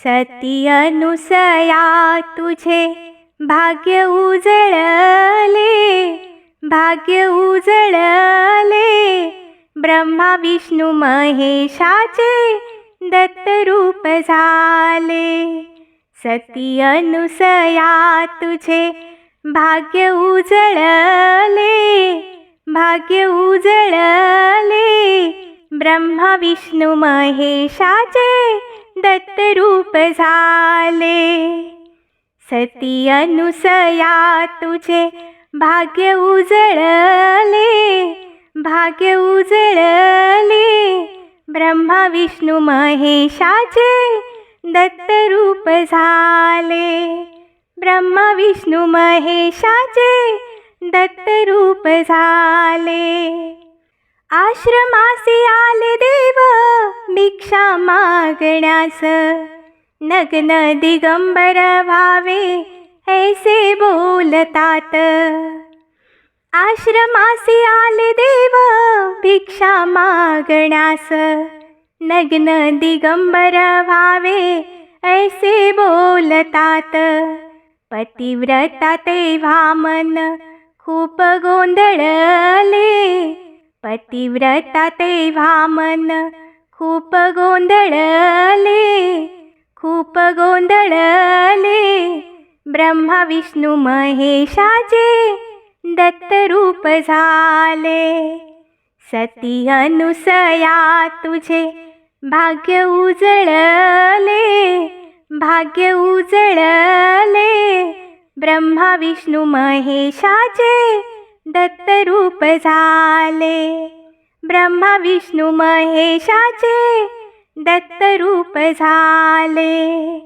सती अनुसया तुझे भाग्य उजळले भाग्य उजळले. ब्रह्मा विष्णू महेशाचे दत्तरूप झाले. सती अनुसया तुझे भाग्य उजळले भाग्य उजळले. ब्रह्मा विष्णू महेशाचे दत्त रूप झाले. सती अनुसया तुझे भाग्य उजळले. भाग्य उजळले. ब्रह्मा विष्णू महेशाचे दत्त रूप झाले. ब्रह्मा विष्णू महेशाचे दत्त रूप झाले. आश्रमासी आले देव. भिक्षा मागण्यास. नग्न दिगंबर भावे ऐसे बोलतात. आश्रमासी आले देव भिक्षा मागण्यास. नग्न दिगंबर भावे ऐसे बोलतात. पतिव्रता तेव्हा मन खूप गोंधळले. पतिव्रता तेव्हा मन खूप गोंधळले खूप गोंधळले. ब्रह्मा विष्णू महेशाचे दत्त रूप झाले. सती अनुसया तुझे भाग्य उजळले भाग्य उजळले. ब्रह्मा विष्णू महेशाचे दत्त रूप झाले. ब्रह्मा विष्णू महेशाचे दत्तरूप झाले.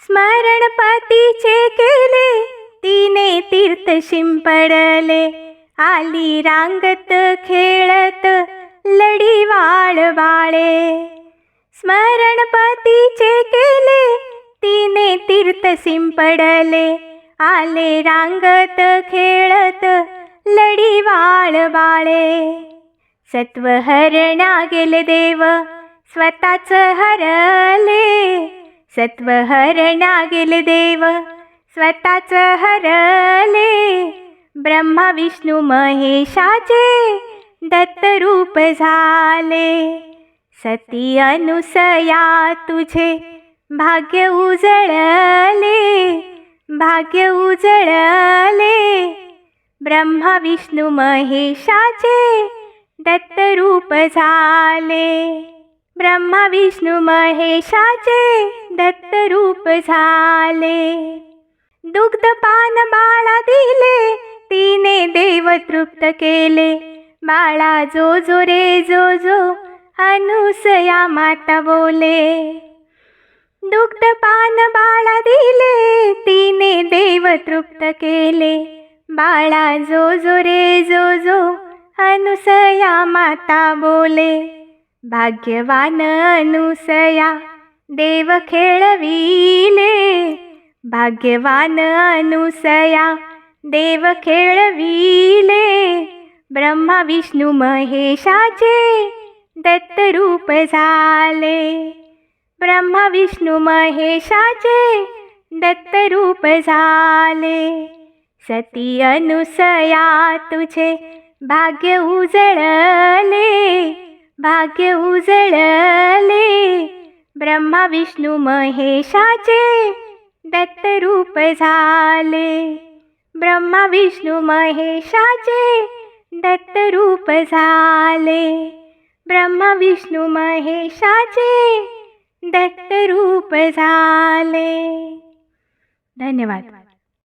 स्मरणपतीचे केले तिने तीर्थ शिंपडले. आली रांगत खेळत लढी वाळ बाळे स्मरणपतीचे केले तिने तीर्थ शिंपडले. आले रांगत खेळत लढी वाळ बाळे हरणा गेले देव स्वतःच हरले. सत्व हरणा गेले देव स्वतःच हरले. ब्रह्मा विष्णू महेशाचे दत्त रूप झाले. सती अनुसया तुझे भाग्य उजळले भाग्य उजळले. ब्रह्मा विष्णू महेशाचे दत्त रूप झाले. ब्रह्मा विष्णू महेशाचे दत्त रूप झाले. दुग्ध पान बाळा दिले तिने देव तृप्त केले. बाळा जो जो रे जो जो अनुसया माता बोले. दुग्ध पान बाळा दिले तिने देव तृप्त केले. बाळा जो जो रे जो जो अनुसया माता बोले भाग्यवान अनुसया देव खेळविले. भाग्यवान अनुसया देव खेळविले. ब्रह्मा विष्णू महेशाचे दत्त रूप झाले. ब्रह्मा विष्णू महेशाचे दत्त रूप झाले. सती अनुसया तुझे भाग्य उजळले भाग्य उजळले. ब्रह्मा विष्णू महेशाचे दत्त रूप झाले. ब्रह्मा विष्णू महेशाचे दत्त रूप झाले. ब्रह्मा विष्णू महेशाचे दत्त रूप झाले. धन्यवाद.